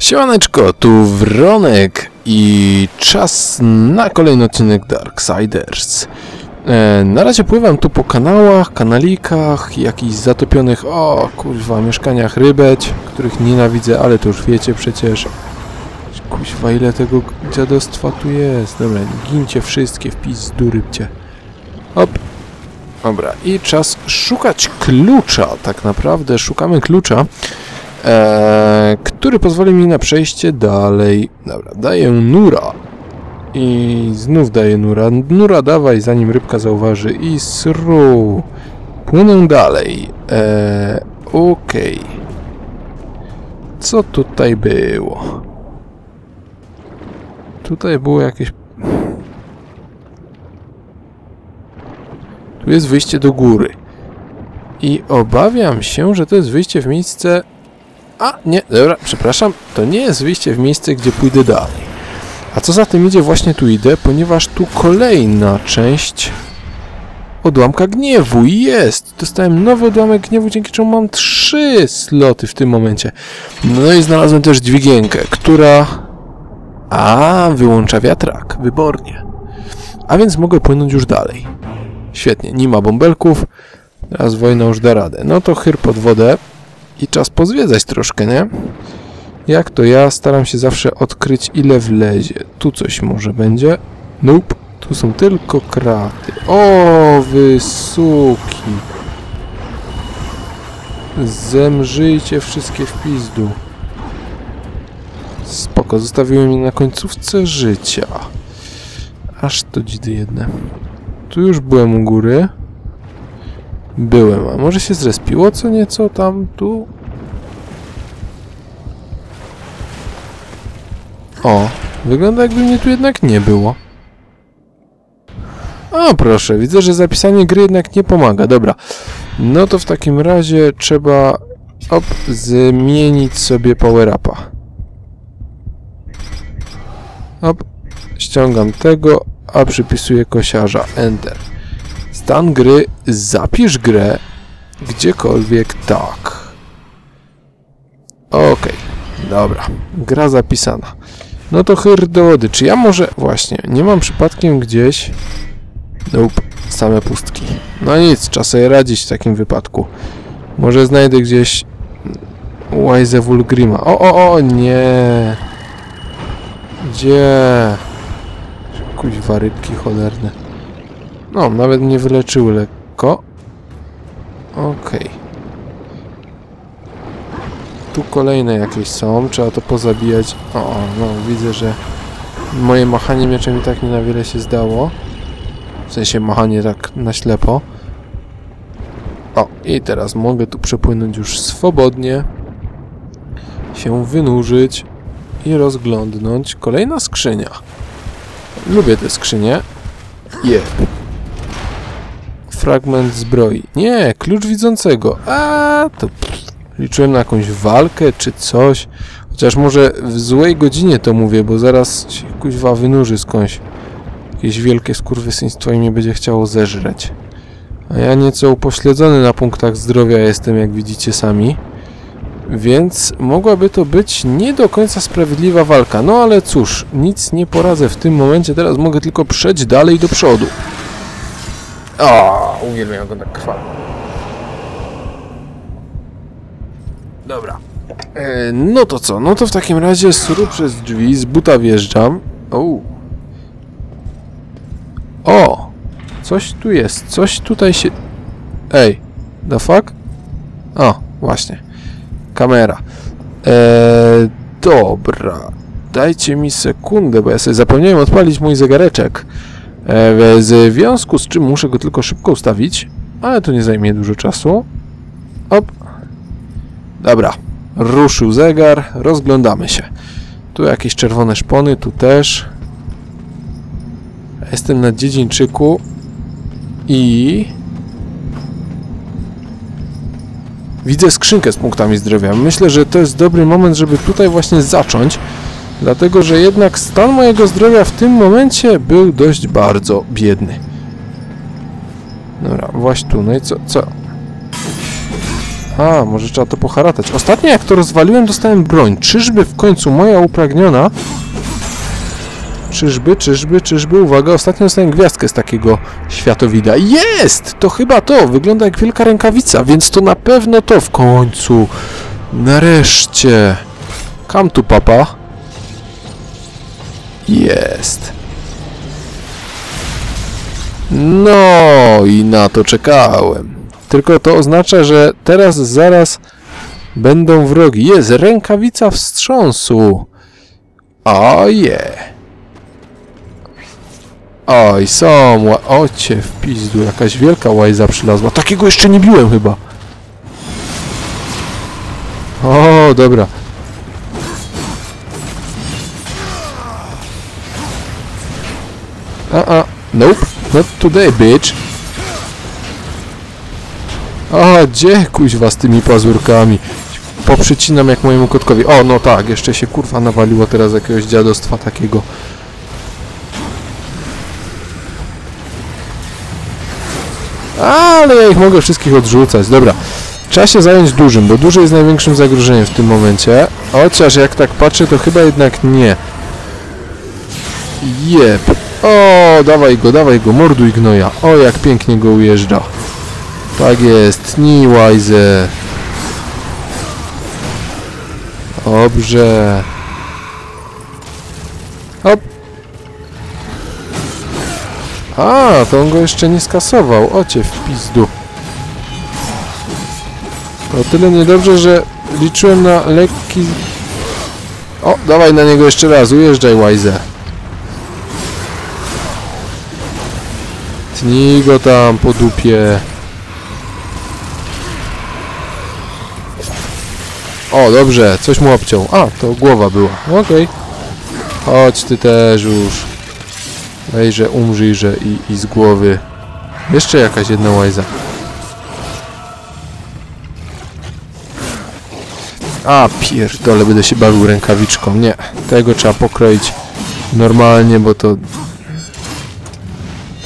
Siemaneczko, tu Wronek i czas na kolejny odcinek Darksiders. E, na razie pływam tu po kanałach, kanalikach, jakichś zatopionych, o kurwa, mieszkaniach rybeć, których nienawidzę, ale to już wiecie przecież. Kuźwa, ile tego dziadostwa tu jest. Dobra, gincie wszystkie w pizdu rybcie. Hop. Dobra, i czas szukać klucza, tak naprawdę szukamy klucza. Eee, który pozwoli mi na przejście dalej. Dobra, daję nura. I znów daję nura. Nura dawaj, zanim rybka zauważy. I sru. Płynę dalej. Eee, okej. Co tutaj było? Tutaj było jakieś... Tu jest wyjście do góry. I obawiam się, że to jest wyjście w miejsce a, nie, dobra, przepraszam. To nie jest wyjście w miejsce, gdzie pójdę dalej. A co za tym idzie, właśnie tu idę, ponieważ tu kolejna część odłamka gniewu jest. Dostałem nowy odłamek gniewu, dzięki czemu mam trzy sloty w tym momencie. No i znalazłem też dźwigienkę, która... A, wyłącza wiatrak, wybornie. A więc mogę płynąć już dalej. Świetnie, nie ma bąbelków. Teraz wojna już da radę. No to chyr pod wodę i czas pozwiedzać troszkę, nie? Jak to ja staram się zawsze odkryć ile wlezie. Tu coś może będzie. Nope. Tu są tylko kraty. O, wysuki. Zemrzyjcie wszystkie w pizdu. Spoko, zostawiłem je na końcówce życia. Aż to dzidy jedne. Tu już byłem u góry. Byłem, a może się zrespiło co nieco tam, tu? O, wygląda jakby mnie tu jednak nie było. O, proszę, widzę, że zapisanie gry jednak nie pomaga. Dobra, no to w takim razie trzeba op, zmienić sobie power-upa. Op, ściągam tego, a przypisuję kosiarza. Enter. Stan gry, zapisz grę gdziekolwiek tak. Okej, okay, dobra. Gra zapisana. No to chyr do wody. Czy ja może... Właśnie, nie mam przypadkiem gdzieś... Nope, same pustki. No nic, trzeba sobie radzić w takim wypadku. Może znajdę gdzieś... Wise Vulgrima. O, o, o, nie! Gdzie? Kuźwa rybki cholerne. No, nawet mnie wyleczyły lekko. Okej. Okay. Tu kolejne jakieś są, trzeba to pozabijać. O, no widzę, że moje machanie mieczem i tak nie na wiele się zdało. W sensie machanie tak na ślepo. O, i teraz mogę tu przepłynąć już swobodnie. Się wynurzyć i rozglądnąć. Kolejna skrzynia. Lubię te skrzynie. Jeb. Fragment zbroi. Nie, klucz widzącego. A, to liczyłem na jakąś walkę czy coś. Chociaż może w złej godzinie to mówię, bo zaraz się kuźwa wynurzy skądś. Jakieś wielkie skurwysyństwo i mnie będzie chciało zeżreć. A ja nieco upośledzony na punktach zdrowia jestem, jak widzicie sami. Więc mogłaby to być nie do końca sprawiedliwa walka. No ale cóż, nic nie poradzę w tym momencie. Teraz mogę tylko przejść dalej do przodu. O, uwielbiam go tak krwawo. Dobra. E, no to co? No to w takim razie suru przez drzwi, z buta wjeżdżam. O. O! Coś tu jest, coś tutaj się... Ej, the fuck? O, właśnie. Kamera. Eee, dobra. Dajcie mi sekundę, bo ja sobie zapomniałem odpalić mój zegareczek. E, w związku z czym muszę go tylko szybko ustawić, ale to nie zajmie dużo czasu. Op. Dobra, ruszył zegar, rozglądamy się. Tu jakieś czerwone szpony, tu też. Jestem na dziedzińczyku i... Widzę skrzynkę z punktami zdrowia. Myślę, że to jest dobry moment, żeby tutaj właśnie zacząć. Dlatego, że jednak stan mojego zdrowia w tym momencie był dość bardzo biedny. Dobra, właśnie tu, no i co, co? A, może trzeba to poharatać. Ostatnio jak to rozwaliłem, dostałem broń. Czyżby w końcu moja upragniona... Czyżby, czyżby, czyżby, uwaga, ostatnio dostałem gwiazdkę z takiego światowida. Jest! To chyba to, wygląda jak wielka rękawica, więc to na pewno to w końcu. Nareszcie. Come tu, papa. Jest. No i na to czekałem. Tylko to oznacza, że teraz zaraz będą wrogi. Jest rękawica wstrząsu. Oje. Oj, są. Ocie w pizdu. Jakaś wielka łajza przylazła. Takiego jeszcze nie biłem chyba. O, dobra. A. Nope. Not today, bitch. A, gdzie kuźwa z tymi pazurkami? Poprzycinam jak mojemu kotkowi. O, no tak, jeszcze się kurwa nawaliło teraz jakiegoś dziadostwa takiego. Ale ja ich mogę wszystkich odrzucać. Dobra. Trzeba się zająć dużym, bo duży jest największym zagrożeniem w tym momencie. Chociaż jak tak patrzę, to chyba jednak nie. Jep. O, dawaj go, dawaj go, morduj gnoja. O, jak pięknie go ujeżdża. Tak jest, tnij łajzę. Dobrze. Hop. A, to on go jeszcze nie skasował. Ocie w pizdu. O tyle niedobrze, że liczyłem na lekki... O, dawaj na niego jeszcze raz, ujeżdżaj łajzę. Tnij go tam po dupie. O, dobrze, coś mu obciął. A, to głowa była. Okej. Chodź ty też już. Wejrze, umrzyjże i, i z głowy. Jeszcze jakaś jedna łajza. A, pierdole, będę się bawił rękawiczką. Nie, tego trzeba pokroić normalnie, bo to...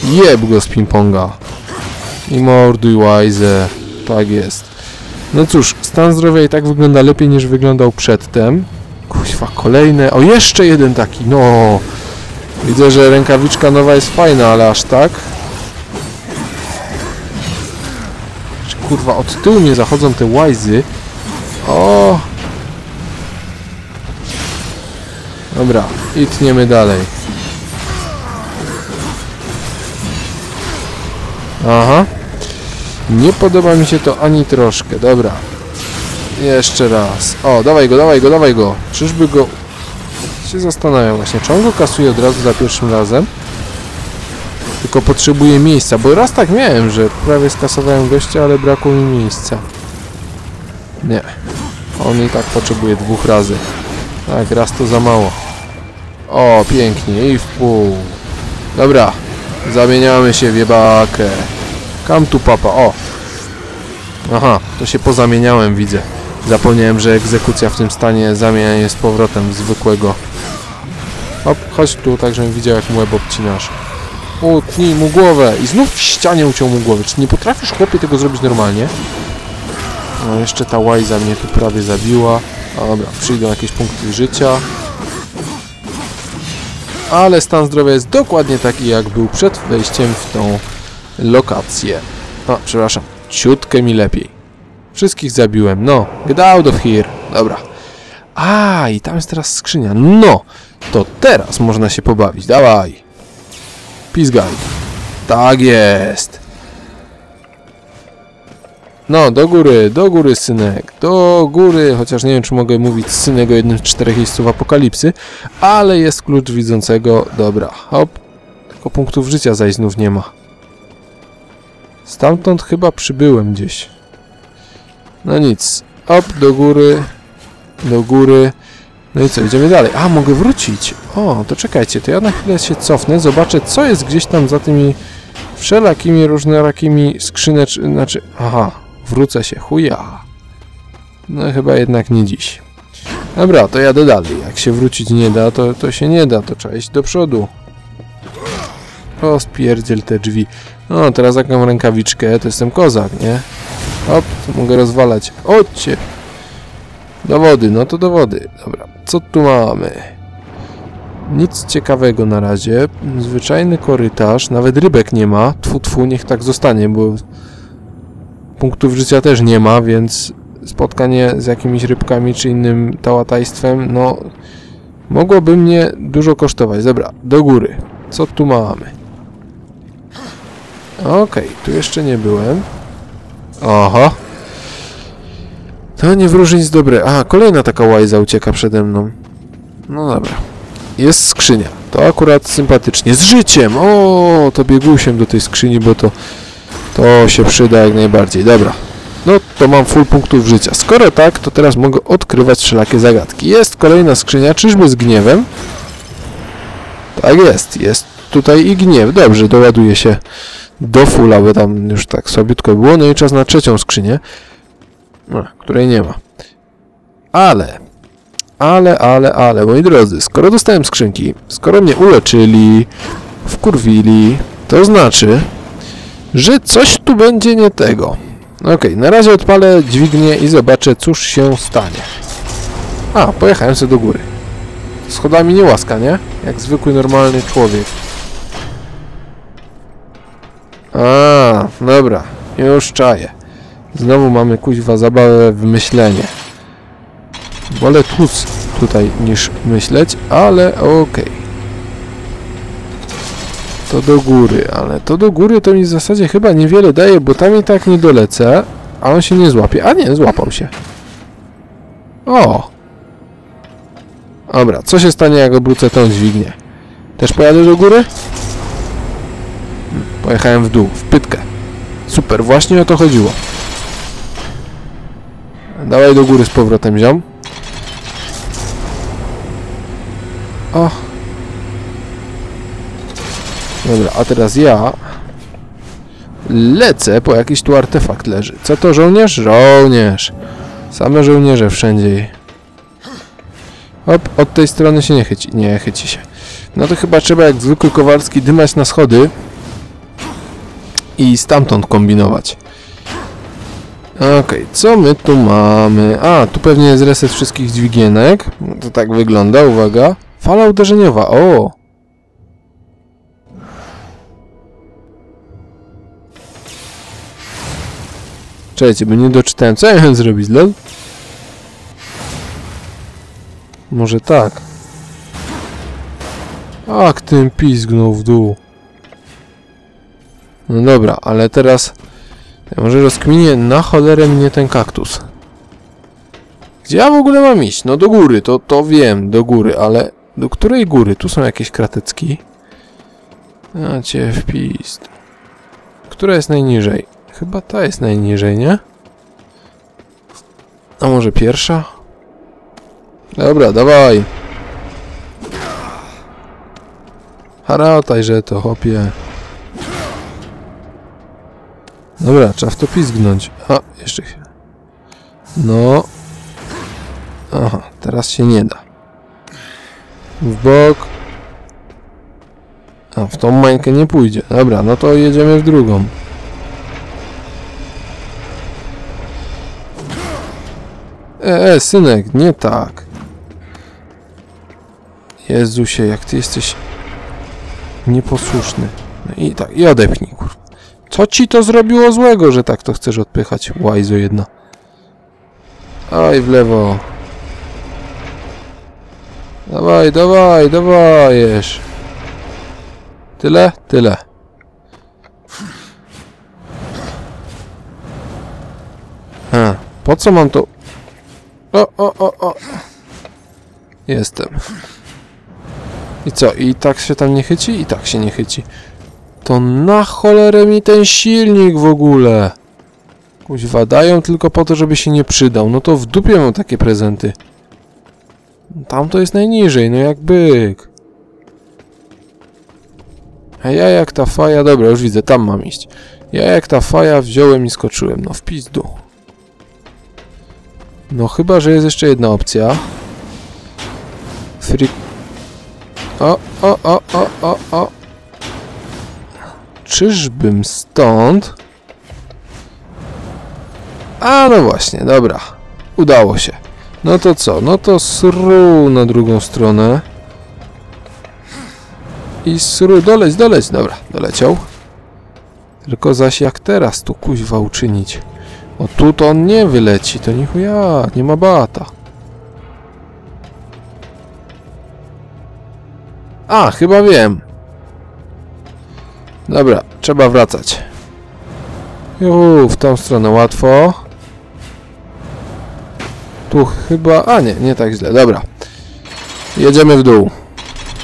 Jeb go z ping-ponga. I morduj łajzę. Tak jest. No cóż, stan zdrowia i tak wygląda lepiej niż wyglądał przedtem. Kuźwa, kolejne. O, jeszcze jeden taki, no. Widzę, że rękawiczka nowa jest fajna, ale aż tak. Kurwa, od tyłu mnie zachodzą te łajzy. O! Dobra, i tniemy dalej. Aha. Nie podoba mi się to ani troszkę. Dobra. Jeszcze raz. O, dawaj go, dawaj go, dawaj go. Czyżby go... Się zastanawiam właśnie, czy on go kasuje od razu za pierwszym razem? Tylko potrzebuję miejsca, bo raz tak miałem, że prawie skasowałem gościa, ale brakło mi miejsca. Nie. On i tak potrzebuje dwóch razy. Tak, raz to za mało. O, pięknie, i w pół. Dobra, zamieniamy się w jebakę. Come tu papa, o. Aha, to się pozamieniałem, widzę. Zapomniałem, że egzekucja w tym stanie zamienia je z powrotem zwykłego. Hop, chodź tu, tak żebym widział, jak mu łeb obcinasz. Utnij mu głowę i znów w ścianie uciął mu głowę. Czy nie potrafisz, chłopie, tego zrobić normalnie? No, jeszcze ta łajza mnie tu prawie zabiła. A, dobra, przyjdą jakieś punkty życia. Ale stan zdrowia jest dokładnie taki, jak był przed wejściem w tą lokację. O, przepraszam. Ciutkę mi lepiej. Wszystkich zabiłem. No, get out of here. Dobra. A, i tam jest teraz skrzynia. No, to teraz można się pobawić. Dawaj. Pizgaj. Tak jest. No, do góry, do góry, synek. Do góry, chociaż nie wiem, czy mogę mówić synek o jednym z czterech jeźdźców apokalipsy, ale jest klucz widzącego. Dobra, hop. Tylko punktów życia zaś znów nie ma. Stamtąd chyba przybyłem gdzieś. No nic. Hop, do góry. Do góry. No i co, idziemy dalej. A, mogę wrócić. O, to czekajcie, to ja na chwilę się cofnę, zobaczę, co jest gdzieś tam za tymi wszelakimi różnorakimi skrzynecz... Znaczy, aha, wrócę się, chuja. No chyba jednak nie dziś. Dobra, to jadę dalej. Jak się wrócić nie da, to, to się nie da, to trzeba iść do przodu. O, spierdziel te drzwi. No, teraz jak mam rękawiczkę, to jestem kozak, nie? Hop, mogę rozwalać. Chodźcie! Do wody, no to do wody. Dobra, co tu mamy? Nic ciekawego na razie. Zwyczajny korytarz, nawet rybek nie ma. Tfu, tfu, niech tak zostanie, bo punktów życia też nie ma, więc spotkanie z jakimiś rybkami czy innym tałatajstwem, no mogłoby mnie dużo kosztować. Dobra, do góry. Co tu mamy? Okej, tu jeszcze nie byłem. Oho. To nie wróży nic dobre. A, kolejna taka łajza ucieka przede mną. No dobra. Jest skrzynia. To akurat sympatycznie. Z życiem! O, to biegusiem do tej skrzyni, bo to to się przyda jak najbardziej. Dobra. No to mam full punktów życia. Skoro tak, to teraz mogę odkrywać wszelakie zagadki. Jest kolejna skrzynia, czyżby z gniewem? Tak jest, jest tutaj i gniew. Dobrze, doładuje się do fulla, bo tam już tak słabiutko było. No i czas na trzecią skrzynię, no, której nie ma. Ale, ale, ale, ale, moi drodzy, skoro dostałem skrzynki, skoro mnie uleczyli, wkurwili, to znaczy, że coś tu będzie nie tego. Ok, na razie odpalę dźwignię i zobaczę, cóż się stanie. A, pojechałem sobie do góry. Schodami nie łaska, nie? Jak zwykły, normalny człowiek. A, dobra. Już czaję. Znowu mamy kuźwa zabawę w myślenie. Wolę tłuc tutaj niż myśleć, ale okej. To do góry, ale to do góry to mi w zasadzie chyba niewiele daje, bo tam i tak nie dolecę, a on się nie złapie. A nie, złapał się. O! Dobra, co się stanie jak obrócę tą dźwignię? Też pojadę do góry? Pojechałem w dół, w pytkę. Super, właśnie o to chodziło. Dawaj do góry z powrotem, ziom. O. Dobra, a teraz ja lecę, po jakiś tu artefakt leży. Co to żołnierz? Żołnierz. Same żołnierze wszędzie. Hop, od tej strony się nie chyci. Nie, chyci się. No to chyba trzeba jak zwykły Kowalski dymać na schody i stamtąd kombinować. Okej, okay, co my tu mamy? A, tu pewnie jest reset wszystkich dźwigienek. To tak wygląda, uwaga. Fala uderzeniowa, o! Czekajcie, bo nie doczytałem. Co ja miałem zrobić, lol? Może tak. Ach, tym pizgnął w dół. No dobra, ale teraz... Ja może rozkminię na cholerę mnie ten kaktus. Gdzie ja w ogóle mam iść? No do góry, to, to wiem, do góry, ale... Do której góry? Tu są jakieś kratecki. A cię wpis. Która jest najniżej? Chyba ta jest najniżej, nie? A może pierwsza? Dobra, dawaj. Harataj, że to, chłopie. Dobra, trzeba w to pizgnąć. A, jeszcze chwilę. No. Aha, teraz się nie da. W bok. A, w tą mańkę nie pójdzie. Dobra, no to jedziemy w drugą. E, e, synek, nie tak. Jezusie, jak ty jesteś nieposłuszny. No i tak, i odepnij, kur... Co ci to zrobiło złego, że tak to chcesz odpychać? Łajzo jedna. Aj, w lewo. Dawaj, dawaj, dawajesz. Tyle? Tyle. Ha, po co mam to... O, o, o, o. Jestem. I co? I tak się tam nie chyci? I tak się nie chyci. To na cholerę mi ten silnik w ogóle. Kuźwa, dają tylko po to, żeby się nie przydał. No to w dupie mam takie prezenty. Tam to jest najniżej, no jak byk. A ja jak ta faja... Dobra, już widzę, tam mam iść. Ja jak ta faja wziąłem i skoczyłem. No w pizdu. No chyba, że jest jeszcze jedna opcja. Free... O, o, o, o, o, o. Czyżbym stąd A no właśnie, dobra. Udało się. No to co? No to sru na drugą stronę. I sru, doleć, doleć. Dobra, doleciał. Tylko zaś jak teraz tu kuźwa uczynić? O tu to on nie wyleci, to nie chuja, nie ma bata. A, chyba wiem. Dobra, trzeba wracać. Juhu, w tą stronę łatwo. Tu chyba... A nie, nie tak źle, dobra. Jedziemy w dół.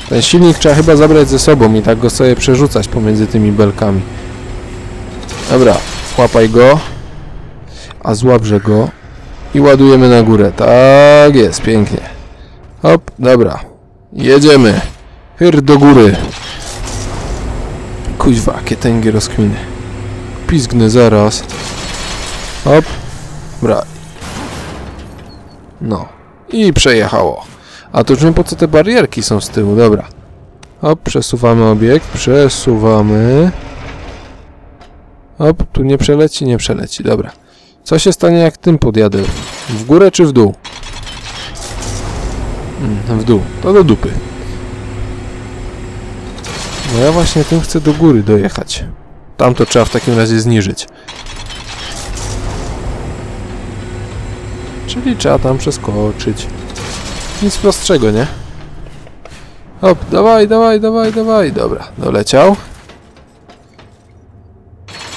Ten silnik trzeba chyba zabrać ze sobą i tak go sobie przerzucać pomiędzy tymi belkami. Dobra, łapaj go. A złabrze go. I ładujemy na górę. Tak jest, pięknie. Hop, dobra. Jedziemy. Hyr do góry. Kuźwa, jakie tęgie rozkminy. Pizgnę zaraz. Hop. Dobra. No. I przejechało. A to wiem po co te barierki są z tyłu. Dobra. Hop, przesuwamy obiekt. Przesuwamy. Hop, tu nie przeleci, nie przeleci. Dobra. Co się stanie jak tym podjadę? W górę czy w dół? Mm, w dół. To do dupy. No ja właśnie tym chcę do góry dojechać. Tam to trzeba w takim razie zniżyć. Czyli trzeba tam przeskoczyć. Nic prostszego, nie? Hop, dawaj, dawaj, dawaj, dawaj. Dobra, doleciał.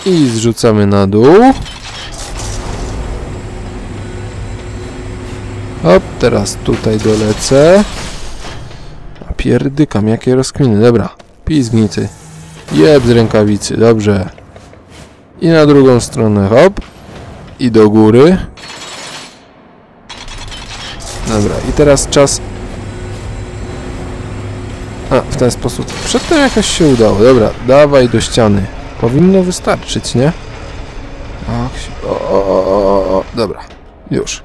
I zrzucamy na dół. Hop, teraz tutaj dolecę. A pierdykam, jakie rozkminy. Dobra, pizgnicy. Jeb z rękawicy, dobrze. I na drugą stronę, hop. I do góry. Dobra, i teraz czas... A, w ten sposób. Przedtem jakoś się udało. Dobra, dawaj do ściany. Powinno wystarczyć, nie? O, o, o, o, o, dobra. Już.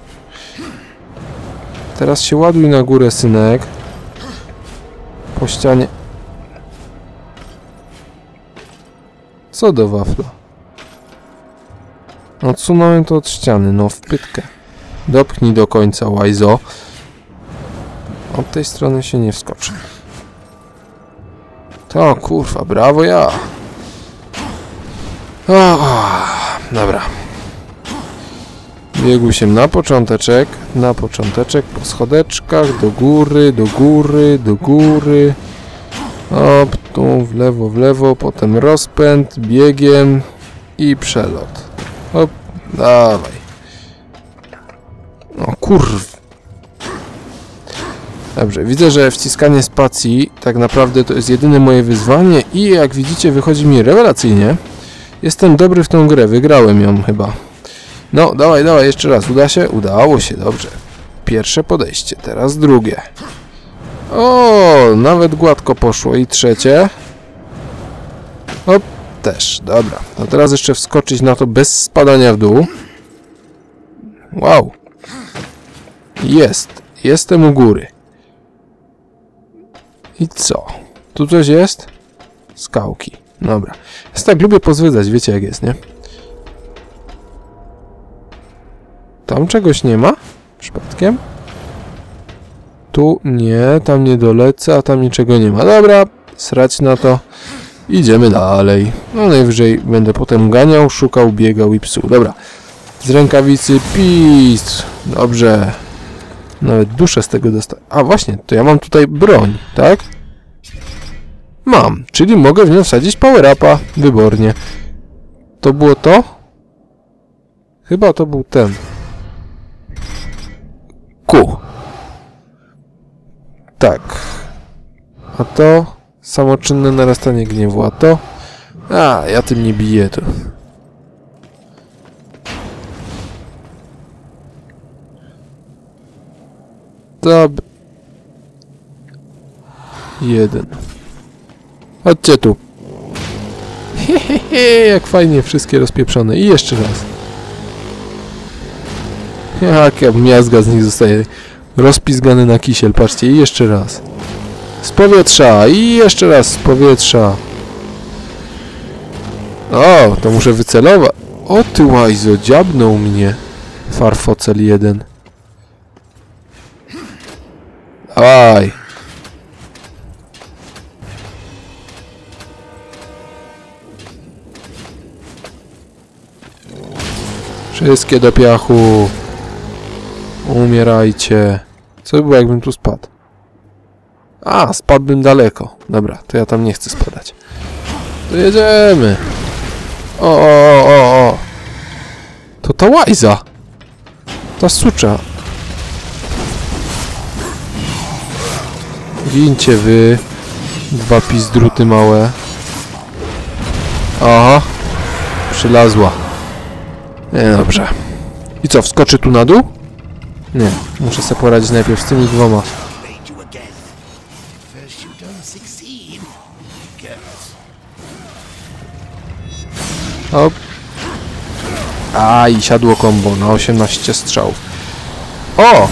Teraz się ładuj na górę, synek. Po ścianie. Co do wafla? Odsunąłem to od ściany, no w pytkę. Dopchnij do końca, łajzo. Od tej strony się nie wskoczy. To kurwa, brawo ja. O, dobra. Biegł się na począteczek, na począteczek, po schodeczkach, do góry, do góry, do góry. Op, tu w lewo, w lewo, potem rozpęd, biegiem i przelot. Hop, dawaj. O kurw. Dobrze, widzę, że wciskanie spacji tak naprawdę to jest jedyne moje wyzwanie i jak widzicie wychodzi mi rewelacyjnie. Jestem dobry w tą grę, wygrałem ją chyba. No, dawaj, dawaj, jeszcze raz. Uda się? Udało się, dobrze. Pierwsze podejście, teraz drugie. O, nawet gładko poszło. I trzecie. Hop, też, dobra. No teraz jeszcze wskoczyć na to bez spadania w dół. Wow. Jest. Jestem u góry. I co? Tu coś jest? Skałki. Dobra. Ja tak lubię pozwiedzać, wiecie jak jest, nie? Tam czegoś nie ma? Przypadkiem? Tu nie, tam nie dolecę, a tam niczego nie ma. Dobra, srać na to. Idziemy dalej. No najwyżej będę potem ganiał, szukał, biegał i psuł. Dobra. Z rękawicy pis. Dobrze. Nawet duszę z tego dostać. A właśnie, to ja mam tutaj broń, tak? Mam, czyli mogę w nią wsadzić power upa wybornie. To było to? Chyba to był ten. Ku. Tak. A to samoczynne narastanie gniewu, a to... A, ja tym nie biję to. Dob... Jeden. Chodźcie tu. Hehehe, jak fajnie wszystkie rozpieprzone. I jeszcze raz. Jaka miazga z nich zostaje. Rozpizgany na kisiel, patrzcie. I jeszcze raz. Z powietrza. I jeszcze raz z powietrza. O, to muszę wycelować. O ty łajzo, dziabnął mnie. Farfocel jeden. Dawaj. Wszystkie do piachu. Umierajcie. Co by było, jakbym tu spadł? A, spadłbym daleko. Dobra, to ja tam nie chcę spadać. To jedziemy. O, o, o, o. To ta łajza. Ta sucza. Gincie wy. Dwa pizdruty małe. Aha. Przylazła. Nie, dobrze. I co, wskoczy tu na dół? Nie, muszę sobie poradzić najpierw z tymi dwoma. Hop. A i siadło kombo na 18 strzałów. O!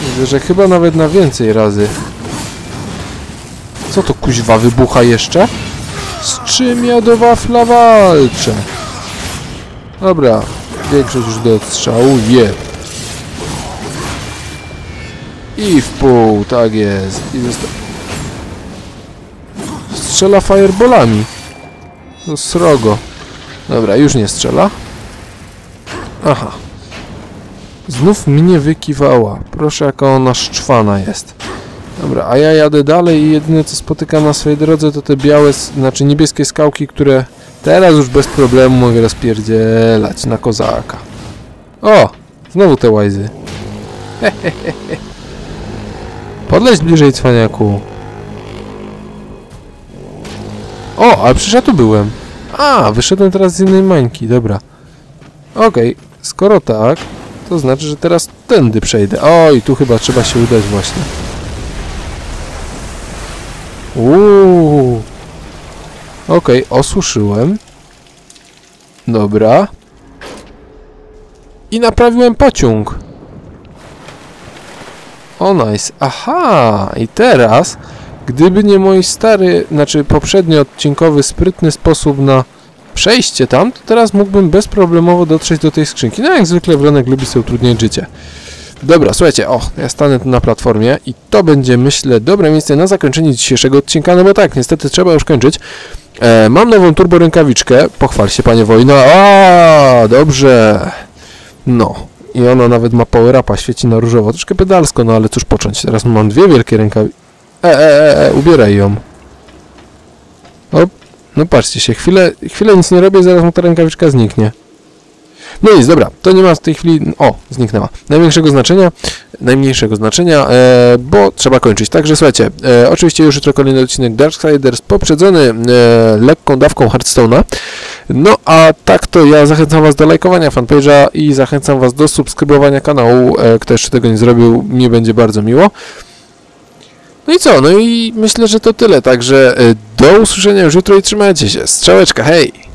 Widzę, że chyba nawet na więcej razy. Co to kuźwa wybucha jeszcze? Z czym ja do wafla walczę? Dobra, większość już do odstrzału, je. I w pół, tak jest. I zosta... Strzela fireballami. No srogo. Dobra, już nie strzela. Aha. Znów mnie wykiwała. Proszę, jaka ona szczwana jest. Dobra, a ja jadę dalej i jedyne co spotykam na swojej drodze to te białe, znaczy niebieskie skałki, które teraz już bez problemu mogę rozpierdzielać na kozaka. O! Znowu te łajzy. Podleć bliżej, cwaniaku. O, ale przecież ja tu byłem. A, wyszedłem teraz z innej mańki, dobra. Okej, skoro tak, to znaczy, że teraz tędy przejdę. Oj, tu chyba trzeba się udać właśnie. Uuu. Okej, osuszyłem. Dobra. I naprawiłem pociąg. O, nice. Aha, i teraz, gdyby nie mój stary, znaczy poprzedni odcinkowy sprytny sposób na przejście tam, to teraz mógłbym bezproblemowo dotrzeć do tej skrzynki. No jak zwykle Wronek lubi sobie utrudniać życie. Dobra, słuchajcie, o, ja stanę tu na platformie i to będzie, myślę, dobre miejsce na zakończenie dzisiejszego odcinka, no bo tak, niestety trzeba już kończyć. E, mam nową turbo rękawiczkę, pochwal się panie Wojna, a dobrze. No, i ona nawet ma power upa, świeci na różowo, troszkę pedalsko, no ale cóż począć, teraz mam dwie wielkie rękawiczki. E, e, e, e, ubieraj ją. O, no patrzcie się, chwilę, chwilę nic nie robię, zaraz mu ta rękawiczka zniknie. No nic, dobra, to nie ma w tej chwili, o, zniknęła, największego znaczenia, najmniejszego znaczenia, e, bo trzeba kończyć. Także słuchajcie, e, oczywiście już jutro kolejny odcinek Darksiders poprzedzony e, lekką dawką Hearthstone'a. No a tak to ja zachęcam Was do lajkowania fanpage'a i zachęcam Was do subskrybowania kanału. E, kto jeszcze tego nie zrobił, mi będzie bardzo miło. No i co? No i myślę, że to tyle. Także e, do usłyszenia już jutro i trzymajcie się. Strzałeczka, hej!